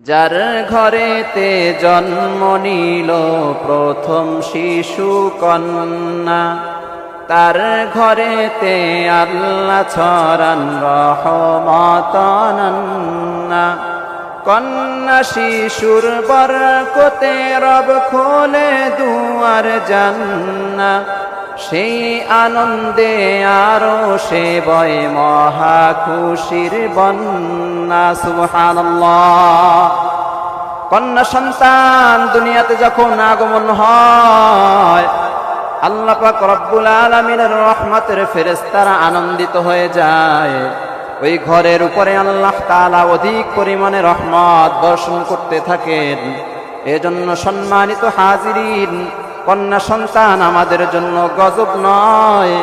যার ঘরেতে জন্ম নিল প্রথম শিশু কন্যা, তার ঘরেতে আল্লাহ ছড়ান রহমতনন্না কন্যা শিশুর বরকতে রব খোলে দুয়ার জান্না সেই আনন্দে আরও সে বয় মহা খুশির বন্যা, সুবহানাল্লাহ। কন্যা সন্তান দুনিয়াতে যখন আগমন হয়, আল্লাহ পাক রব্বুল আলামিনের রহমতের ফেরেশতারা আনন্দিত হয়ে যায়। ওই ঘরের উপরে আল্লাহ তাআলা অধিক পরিমাণে রহমত বর্ষণ করতে থাকেন। এজন্য সম্মানিত হাজিরিন কন্যা সন্তান আমাদের জন্য গজব নয়।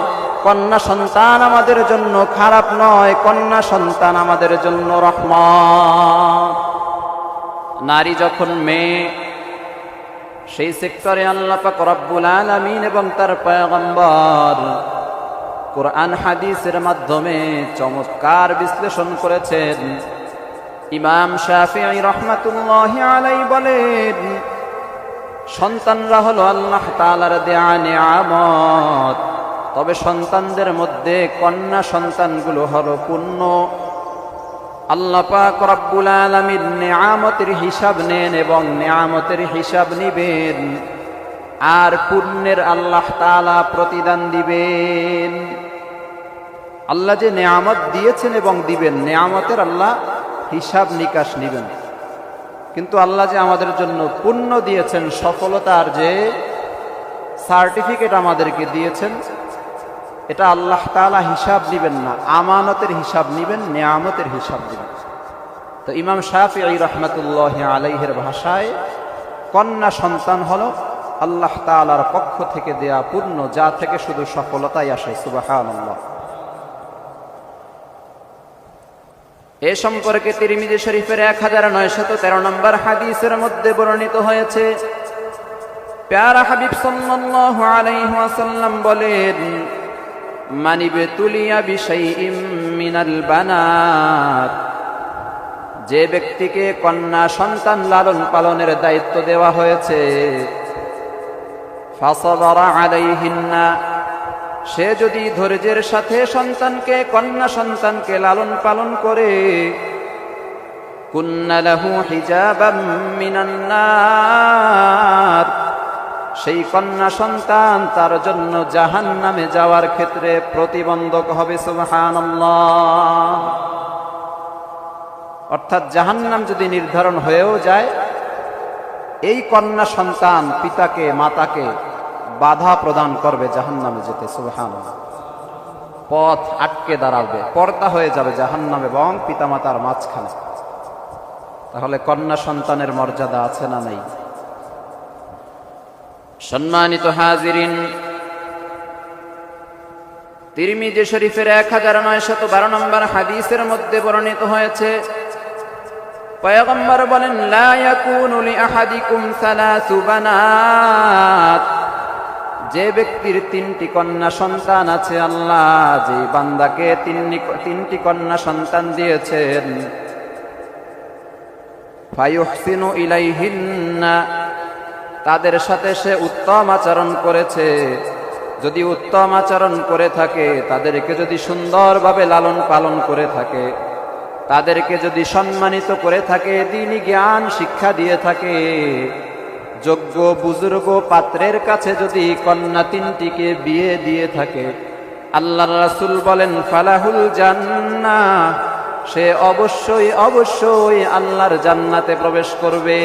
কন্যা সন্তান আমাদের জন্য খারাপ নয়। কন্যা সন্তান আমাদের জন্য রহমত। নারী যখন মেয়ে, সেই সেক্টরে আল্লাহ পাক রব্বুল আলামিন এবং তার পয়গম্বর কোরআন হাদিসের মাধ্যমে চমৎকার বিশ্লেষণ করেছেন। ইমাম শাফিঈ রহমাতুল্লাহ আলাই বলেন সন্তানরা হলো আল্লাহ তালার দেয়া নিয়ামত। তবে সন্তানদের মধ্যে কন্যা সন্তানগুলো হলো পূর্ণ আল্লাহ পাক রব্বুল আলামিন নিয়ামতের হিসাব নেন এবং নিয়ামতের হিসাব নিবেন। আর পুণ্যের আল্লাহ তালা প্রতিদান দিবেন। আল্লাহ যে নিয়ামত দিয়েছেন এবং দিবেন, নেয়ামতের আল্লাহ হিসাব নিকাশ নিবেন। কিন্তু আল্লাহ যে আমাদের জন্য পুণ্য দিয়েছেন সফলতার যে সার্টিফিকেট আমাদেরকে দিয়েছেন, এটা আল্লাহ তাআলা হিসাব নিবেন না, আমানতের হিসাব নিবেন, নিয়ামতের হিসাব দিবেন তো ইমাম শাহি শাফি রহমতুল্লাহ আলাইহের ভাষায়, কন্যা সন্তান হলো আল্লাহ তাআলার পক্ষ থেকে দেয়া পূর্ণ যা থেকে শুধু সফলতাই আসে সুবাহান এ সম্পর্কে তিরমিজি শরীফের এক হাজার নয়শত তেরো নম্বর হাদিসের মধ্যে বর্ণিত হয়েছে, প্যারা হাবিব সাল্লাল্লাহু আলাইহি ওয়াসাল্লাম বলেন মানিবে তুলিয়া বিষয় মিনাল বানাত যে ব্যক্তিকে কন্যা সন্তান লালন পালনের দায়িত্ব দেওয়া হয়েছে ফাসাবারা আলাইহিন্না সে যদি ধৈর্যের সাথে সন্তানকে, কন্যা সন্তানকে লালন পালন করে সেই কন্যা সন্তান তার জন্য জাহান নামে যাওয়ার ক্ষেত্রে প্রতিবন্ধক হবে, সুবহানাল্লাহ। অর্থাৎ জাহান্নাম যদি নির্ধারণ হয়েও যায়, এই কন্যা সন্তান পিতাকে, মাতাকে বাধা প্রদান করবে জাহান্নামে যেতে সুবহান পথ আটকে দাঁড়াবে, পর্দা হয়ে যাবে জাহান্নাম এবং পিতামাতার মাঝখানে। তাহলে কন্যা সন্তানের মর্যাদা আছে না নেই? সম্মানিত হাজিরিন, তিরমিজি শরীফের এক হাজার নয়শত বারো নম্বর হাদিসের মধ্যে বর্ণিত হয়েছে, পয়গম্বর বলেন, লা ইয়াকুনু লি আহাদিকুম সালাসু বানাত। যে ব্যক্তির তিনটি কন্যা সন্তান আছে আল্লাহ, যে বান্দাকে তিনটি কন্যা সন্তান দিয়েছেন। তাদের সাথে সে উত্তম আচরণ করেছে। যদি উত্তম আচরণ করে থাকে, তাদেরকে যদি সুন্দরভাবে লালন পালন করে থাকে, তাদেরকে যদি সম্মানিত করে থাকে, দিনই জ্ঞান শিক্ষা দিয়ে থাকে যোগ্য বুজুর্গ পাত্রের কাছে যদি কন্যা তিনটিকে বিয়ে দিয়ে থাকে আল্লাহ রাসুল বলেন, ফালাহুল জান্না সে অবশ্যই অবশ্যই আল্লাহর জান্নাতে প্রবেশ করবে।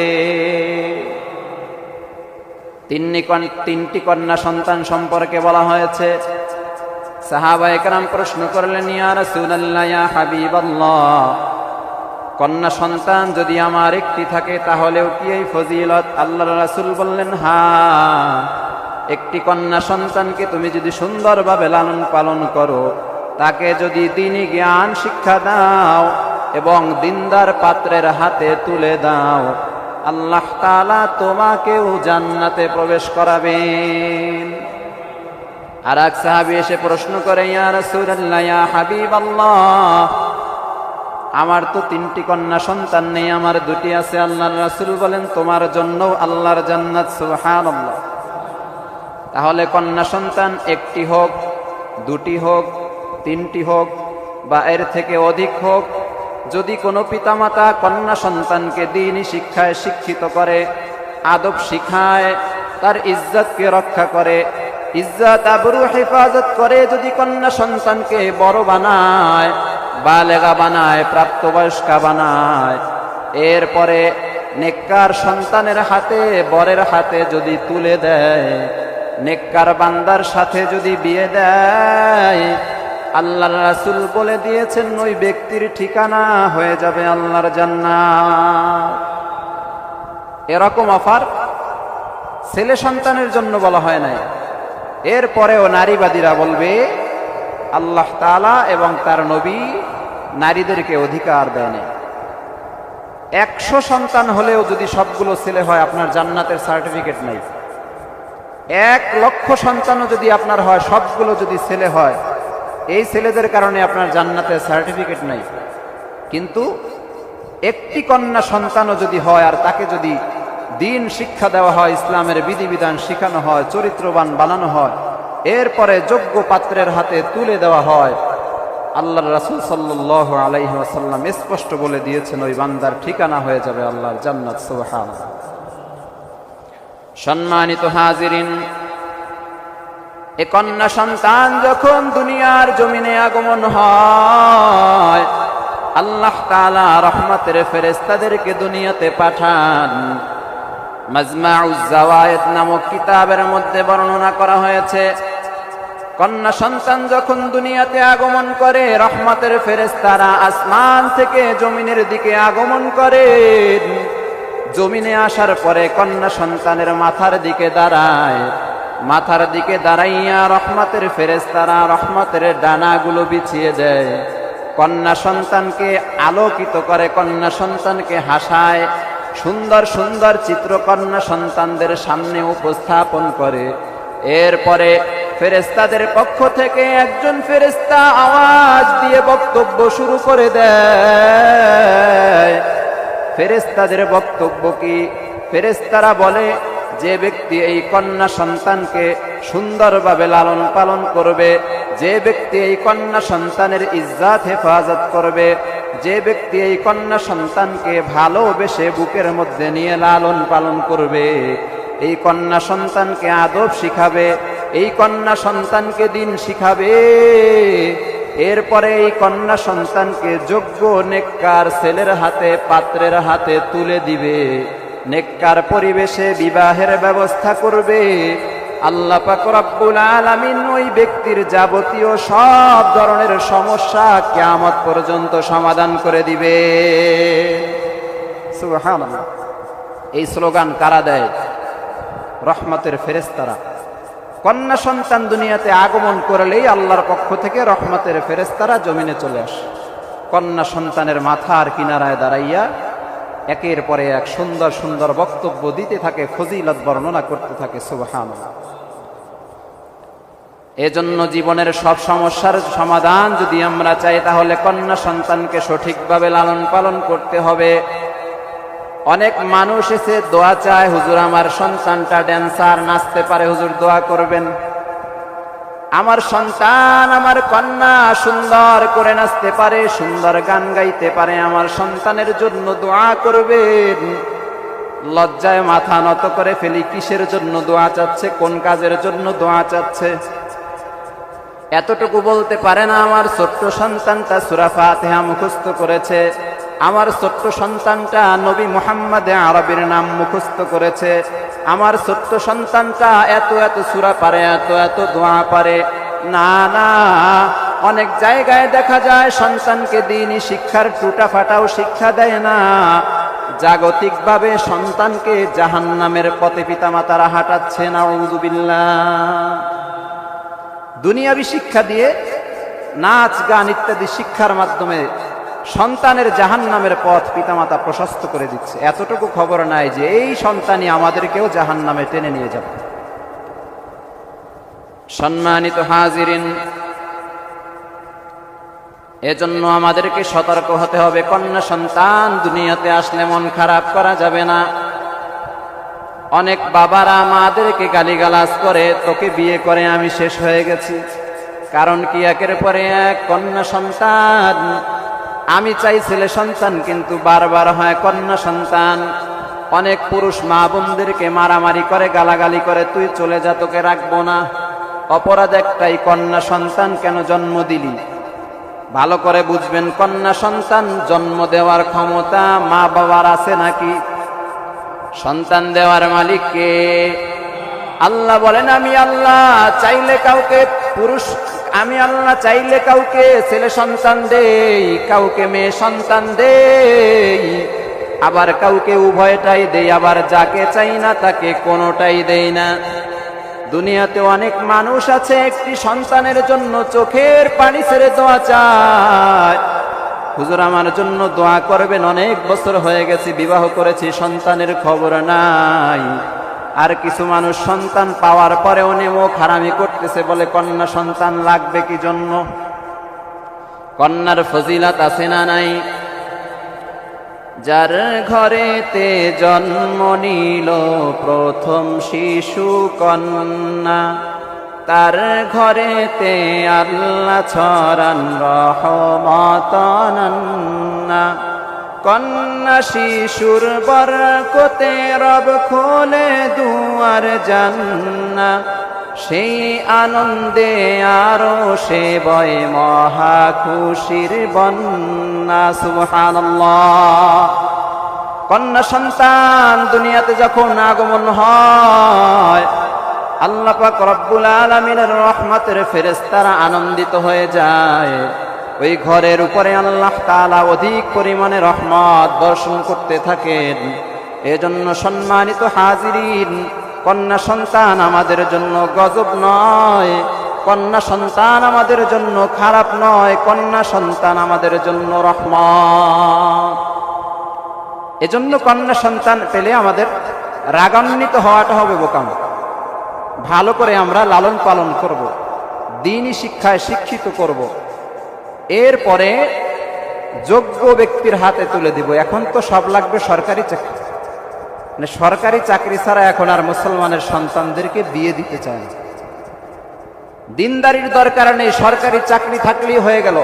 তিনটি তিনটি কন্যা সন্তান সম্পর্কে বলা হয়েছে। সাহাবা একরাম প্রশ্ন করলেন, ইয়া রাসূলুল্লাহ, ইয়া হাবিবাল্লাহ। কন্যা সন্তান যদি আমার একটি থাকে, তাহলেও কি এই ফজিলত? আল্লাহ রাসূল বললেন, হা, একটি কন্যা সন্তানকে তুমি যদি সুন্দরভাবে লালন পালন করো, তাকে যদি দিনই জ্ঞান শিক্ষা দাও এবং দিনদার পাত্রের হাতে তুলে দাও, আল্লাহ তালা তোমাকেও জান্নাতে প্রবেশ করাবেন। আর এক সাহাবি এসে প্রশ্ন করে, ইয়া রাসূলুল্লাহ, ইয়া হাবিবাল্লাহ আমার তো তিনটি কন্যা সন্তান নেই, আমার দুটি আছে আল্লাহর রাসূল বলেন, তোমার জন্য আল্লাহর জান্নাত তাহলে কন্যা সন্তান একটি হোক, দুটি হোক, তিনটি হোক, বা এর থেকে অধিক হোক, যদি কোনো পিতামাতা কন্যা সন্তানকে দিনই শিক্ষায় শিক্ষিত করে, আদব শিখায়, তার ইজ্জতকে রক্ষা করে, ইজ্জত আবরু হেফাজত করে, যদি কন্যা সন্তানকে বড় বানায় বালেগা বানায়, প্রাপ্তবয়স্কা বানায়। এরপরে নেককার সন্তানের হাতে, বরের হাতে যদি তুলে দেয়, নেককার বান্দার সাথে যদি বিয়ে দেয়, আল্লাহর রাসুল বলে দিয়েছেন, ওই ব্যক্তির ঠিকানা হয়ে যাবে আল্লাহর জান্নাত। এরকম অফার ছেলে সন্তানের জন্য বলা হয় নাই। এরপরেও নারীবাদীরা বলবে আল্লাহ তাআলা এবং তার নবী নারীদেরকে অধিকার দেয় নাই। একশো সন্তান হলেও যদি সবগুলো ছেলে হয়, আপনার জান্নাতের সার্টিফিকেট নেই। এক লক্ষ সন্তানও যদি আপনার হয়, সবগুলো যদি ছেলে হয়, এই ছেলেদের কারণে আপনার জান্নাতের সার্টিফিকেট নাই। কিন্তু একটি কন্যা সন্তানও যদি হয়, আর তাকে যদি দিন শিক্ষা দেওয়া হয়, ইসলামের বিধিবিধান শেখানো হয়, চরিত্রবান বানানো হয় এরপরে যোগ্য পাত্রের হাতে তুলে দেওয়া হয়। আল্লাহ রাসুল সাল্লাহ আলাইহি আসাল্লাম স্পষ্ট বলে দিয়েছেন, ওই বান্দার ঠিকানা হয়ে যাবে আল্লাহর জান্নাত সুবহান সম্মানিত হাজিরিন, এ কন্যা সন্তান যখন দুনিয়ার জমিনে আগমন হয়, আল্লাহ তাআলা রহমতের ফেরেশতাদেরকে দুনিয়াতে পাঠান। মাজমাউজ জাওয়ায়েদ নামক কিতাবের মধ্যে বর্ণনা করা হয়েছে কন্যা সন্তান যখন দুনিয়াতে আগমন করে, রহমতের ফেরেশতারা আসমান থেকে জমিনের দিকে আগমন করে। জমিনে আসার পরে কন্যা সন্তানের মাথার দিকে দাঁড়ায়। মাথার দিকে দাঁড়াইয়া রহমতের ফেরেশতারা রহমতের ডানাগুলো বিছিয়ে দেয়। কন্যা সন্তানকে আলোকিত করে, কন্যা সন্তানকে হাসায়। সুন্দর সুন্দর চিত্র কন্যা সন্তানদের সামনে উপস্থাপন করে। এরপরে ফেরেস্তাদের পক্ষ থেকে একজন ফেরেস্তা আওয়াজ দিয়ে বক্তব্য শুরু করে দেয়। ফেরেস্তাদের বক্তব্য কি? ফেরেস্তারা বলে, যে ব্যক্তি এই কন্যা সন্তানকে সুন্দরভাবে লালন পালন করবে, যে ব্যক্তি এই কন্যা সন্তানের ইজ্জাত হেফাজত করবে, যে ব্যক্তি এই কন্যা সন্তানকে ভালোবেসে বুকের মধ্যে নিয়ে লালন পালন করবে, এই কন্যা সন্তানকে আদব শিখাবে এই কন্যা সন্তানকে দিন শিখাবে। এরপরে এই কন্যা সন্তানকে যোগ্য নেককার ছেলের হাতে, পাত্রের হাতে তুলে দিবে। নেককার পরিবেশে বিবাহের ব্যবস্থা করবে। আল্লাহ পাক রব্বুল আলামিন ওই ব্যক্তির যাবতীয় সব ধরনের সমস্যা কিয়ামত পর্যন্ত সমাধান করে দিবে। এই স্লোগান কারা দেয়? রহমতের ফেরেস্তারা কন্যা সন্তান দুনিয়াতে আগমন করলেই আল্লাহর পক্ষ থেকে রহমতের ফেরেস্তারা জমিনে চলে আসে। কন্যা সন্তানের মাথার কিনারায় দাঁড়াইয়া একের পরে এক সুন্দর সুন্দর বক্তব্য দিতে থাকে, ফজিলত বর্ণনা করতে থাকে সুবহান এজন্য জীবনের সব সমস্যার সমাধান যদি আমরা চাই, তাহলে কন্যা সন্তানকে সঠিকভাবে লালন পালন করতে হবে। অনেক মানুষ এসে দোয়া চায়, হুজুর, আমার সন্তানটা ড্যান্সার নাচতে পারে, হুজুর, দোয়া করবেন। আমার সন্তান, আমার কন্যা সুন্দর করে নাচতে পারে, সুন্দর গান গাইতে পারে, আমার সন্তানের জন্য দোয়া করবেন। লজ্জায় মাথা নত করে ফেলি, কিসের জন্য দোয়া চাচ্ছে, কোন কাজের জন্য দোয়া চাচ্ছে? এতটুকু বলতে পারে না, আমার ছোট্ট সন্তানটা সুরা ফাতেহা মুখস্থ করেছে। আমার ছোট্ট সন্তানটা নবী মোহাম্মদ আরবির নাম মুখস্থ করেছে। আমার ছোট্ট সন্তানটা এত এত সুরা পারে, এত এত দোয়া পারে। না না, অনেক জায়গায় দেখা যায় সন্তানকে দিনই শিক্ষার টুটা ফাটাও শিক্ষা দেয় না। জাগতিকভাবে সন্তানকে জাহান্নামের পথে পিতামাতারা হাঁটাচ্ছে না দুনিয়াবি শিক্ষা দিয়ে নাচ, গান ইত্যাদি শিক্ষার মাধ্যমে সন্তানের জাহান নামের পথ পিতামাতা প্রশস্ত করে দিচ্ছে। এতটুকু খবর নাই যে এই সন্তানই আমাদেরকেও জাহান নামে টেনে নিয়ে যাবে। সম্মানিত হাজিরিন, এজন্য আমাদেরকে সতর্ক হতে হবে। কন্যা সন্তান দুনিয়াতে আসলে মন খারাপ করা যাবে না। অনেক বাবারা মাদেরকে গালিগালাজ করে, তোকে বিয়ে করে আমি শেষ হয়ে গেছি। কারণ কি একের পরে এক কন্যা সন্তান আমি চাই ছেলে সন্তান, কিন্তু বারবার হয় কন্যা সন্তান। অনেক পুরুষ মা বোনদেরকে মারামারি করে, গালাগালি করে, তুই চলে যা, তোকে রাখব না। অপরাধ একটাই, কন্যা সন্তান কেন জন্ম দিলি? ভালো করে বুঝবেন, কন্যা সন্তান জন্ম দেওয়ার ক্ষমতা মা বাবার আছে নাকি? সন্তান দেওয়ার মালিককে আল্লাহ বলেন, আমি আল্লাহ, চাইলে কাউকে পুরুষ আমি আল্লাহ চাইলে কাউকে ছেলে সন্তান দেই, কাউকে মেয়ে সন্তান দেই। আবার কাউকে উভয়টাই দেই, আবার যাকে চাই না তাকে কোনোটাই দেই না। দুনিয়াতে অনেক মানুষ আছে, একটি সন্তানের জন্য চোখের পানি ছেড়ে দোয়া চায় হুজুর, আমার জন্য দোয়া করবেন, অনেক বছর হয়ে গেছে, বিবাহ করেছি, সন্তানের খবর নাই। আর কিছু মানুষ সন্তান পাওয়ার পরেও নেমো খারামি করতেছে বলে কন্যা সন্তান লাগবে কি জন্য? কন্যার ফজিলাত আছে না নাই? যার ঘরেতে জন্ম নিল প্রথম শিশু কন্যা, তার ঘরেতে আল্লাহ ছড়ান রহমতনা কন্যা শিশুর বরকতে রব খোলে দুয়ার জান্না। সেই আনন্দে আরও সে বয় মহা খুশির বন্যা, সুবহানাল্লাহ। কন্যা সন্তান দুনিয়াতে যখন আগমন হয়, আল্লাহ পাক রব্বুল আলামিনের রহমতের ফেরেশতারা আনন্দিত হয়ে যায়। ওই ঘরের উপরে আল্লাহ তালা অধিক পরিমাণে রহমত বর্ষণ করতে থাকেন এজন্য সম্মানিত হাজিরিন, কন্যা সন্তান আমাদের জন্য গজব নয়, কন্যা সন্তান আমাদের জন্য খারাপ নয়, কন্যা সন্তান আমাদের জন্য রহমত এজন্য কন্যা সন্তান পেলে আমাদের রাগান্বিত হওয়াটা হবে বোকাম ভালো করে আমরা লালন পালন করব। দিনই শিক্ষায় শিক্ষিত করব। এরপরে যোগ্য ব্যক্তির হাতে তুলে দিব। এখন তো সব লাগবে সরকারি চাকরি। মানে সরকারি চাকরি ছাড়া এখন আর মুসলমানের সন্তানদেরকে বিয়ে দিতে চায় না। দিনদারির দরকার নেই, সরকারি চাকরি থাকলেই হয়ে গেল।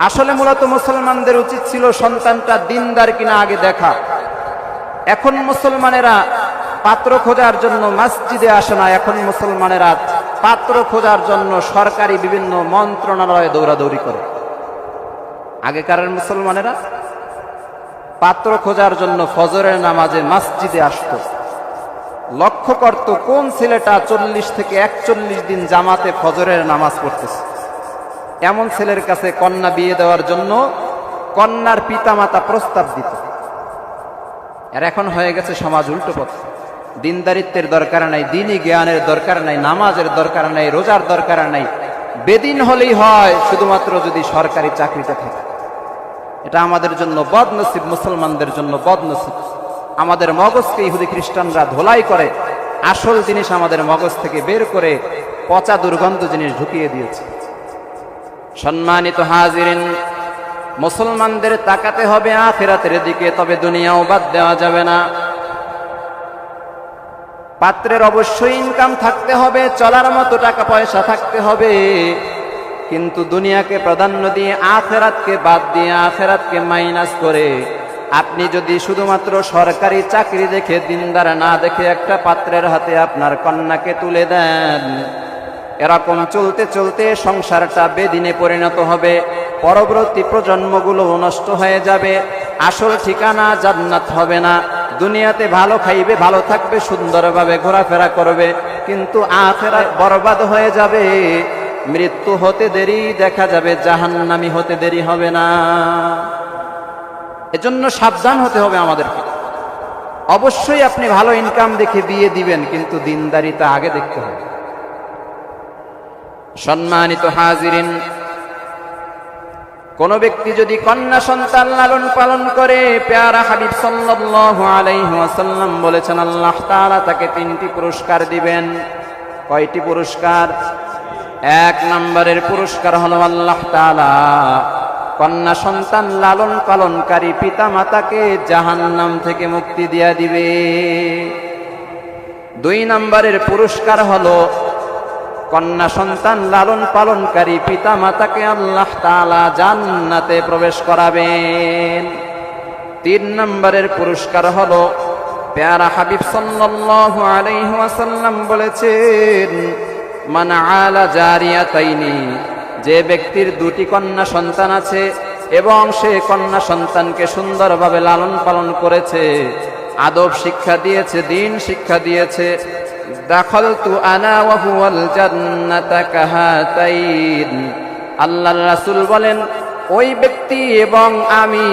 আসলে মূলত মুসলমানদের উচিত ছিল সন্তানটা দিনদার কিনা আগে দেখা। এখন মুসলমানেরা পাত্র খোঁজার জন্য মসজিদে আসে না, এখন মুসলমানেরা পাত্র খোঁজার জন্য সরকারি বিভিন্ন মন্ত্রণালয়ে দৌড়াদৌড়ি করে। আগেকার মুসলমানেরা পাত্র খোঁজার জন্য ফজরের নামাজে মসজিদে আসত। লক্ষ্য করত কোন ছেলেটা চল্লিশ থেকে একচল্লিশ দিন জামাতে ফজরের নামাজ পড়তেছে। এমন ছেলের কাছে কন্যা বিয়ে দেওয়ার জন্য কন্যার পিতামাতা প্রস্তাব দিত। আর এখন হয়ে গেছে সমাজ উল্টো পথ। দিনদারিত্বের দরকার নাই, দিনই জ্ঞানের দরকার নাই, নামাজের দরকার নাই, রোজার দরকার নাই। বেদিন হলেই হয়, শুধুমাত্র যদি সরকারি চাকরিতে থাকে। এটা আমাদের জন্য বদনসিব, মুসলমানদের জন্য বদনসিব। আমাদের মগজকে ইহুদি খ্রিস্টানরা ধোলাই করে, আসল জিনিস আমাদের মগজ থেকে বের করে পচা দুর্গন্ধ জিনিস ঢুকিয়ে দিয়েছে। সম্মানিত হাজিরিন, মুসলমানদের তাকাতে হবে আখেরাতের দিকে, তবে দুনিয়াও বাদ দেওয়া যাবে না। পাত্রের অবশ্যই ইনকাম থাকতে হবে, চলার মতো টাকা পয়সা থাকতে হবে। কিন্তু দুনিয়াকে প্রাধান্য দিয়ে আখেরাতকে বাদ দিয়ে আখেরাতকে মাইনাস করে আপনি যদি শুধুমাত্র সরকারি চাকরি দেখে, দিনদার না দেখে একটা পাত্রের হাতে আপনার কন্যাকে তুলে দেন, এরকম চলতে চলতে সংসারটা বেদিনে পরিণত হবে, পরবর্তী প্রজন্মগুলো নষ্ট হয়ে যাবে, আসল ঠিকানা জান্নাত হবে না। দুনিয়াতে ভালো খাইবে, ভালো থাকবে, সুন্দরভাবে ঘোরাফেরা করবে, কিন্তু আখেরা বরবাদ হয়ে যাবে। মৃত্যু হতে দেরি, দেখা যাবে জাহান্নামি হতে দেরি হবে না। এজন্য সাবধান হতে হবে আমাদেরকে। অবশ্যই আপনি ভালো ইনকাম দেখে বিয়ে দিবেন, কিন্তু দিনদারিতা আগে দেখতে হবে। সম্মানিত হাজিরিন কোন ব্যক্তি যদি কন্যা সন্তান লালন পালন করে, পেয়ারা হাবিব সাল্লাল্লাহু আলাইহি বলেছেন, আল্লাহ তাআলা তাকে তিনটি পুরস্কার দিবেন। কয়টি পুরস্কার? এক নম্বরের পুরস্কার হলো আল্লাহ তাআলা কন্যা সন্তান লালন পালনকারী পিতা মাতাকে জাহান্নাম থেকে মুক্তি দিয়া দিবে। দুই নম্বরের পুরস্কার হলো কন্যা সন্তান লালন পালনকারী পিতা মাতাকে আল্লাহ তালা জান্নাতে প্রবেশ করাবেন। তিন নম্বরের পুরস্কার হলো পেয়ারা হাবিব সাল্লাল্লাহু আলাইহি ওয়াসাল্লাম বলেছেন, মান আলা জারিয়াতাইনি যে ব্যক্তির দুটি কন্যা সন্তান আছে এবং সে কন্যা সন্তানকে সুন্দরভাবে লালন পালন করেছে, আদব শিক্ষা দিয়েছে, দিন শিক্ষা দিয়েছে দাখলতু আনা ওয়া হুয়াল জান্নাতা কাহাতাইন। আল্লাহর রাসূল বলেন, ওই ব্যক্তি এবং আমি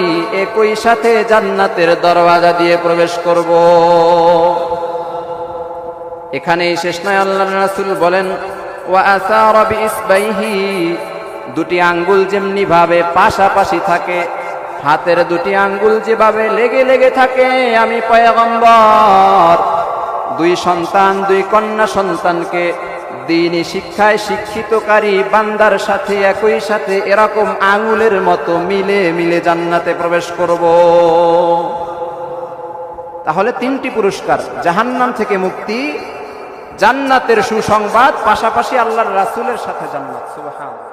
একই সাথে জান্নাতের দরওয়াজা দিয়ে প্রবেশ করব। এখানেই শেষ নয় আল্লাহ রাসূল বলেন, ওয়া আসারা বিইসবাইহি। দুটি আঙ্গুল যেমনি ভাবে পাশাপাশি থাকে, হাতের দুটি আঙ্গুল যেভাবে লেগে লেগে থাকে, আমি পয়গম্বর। দুই সন্তান, দুই কন্যা সন্তানকে দিনই শিক্ষায় শিক্ষিতকারী বান্দার সাথে, একই সাথে এরকম আঙুলের মতো মিলে মিলে জান্নাতে প্রবেশ করব। তাহলে তিনটি পুরস্কার, জাহান্নাম থেকে মুক্তি, জান্নাতের সুসংবাদ, পাশাপাশি আল্লাহর রাসুলের সাথে জান্নাত, সুবহানাল্লাহ।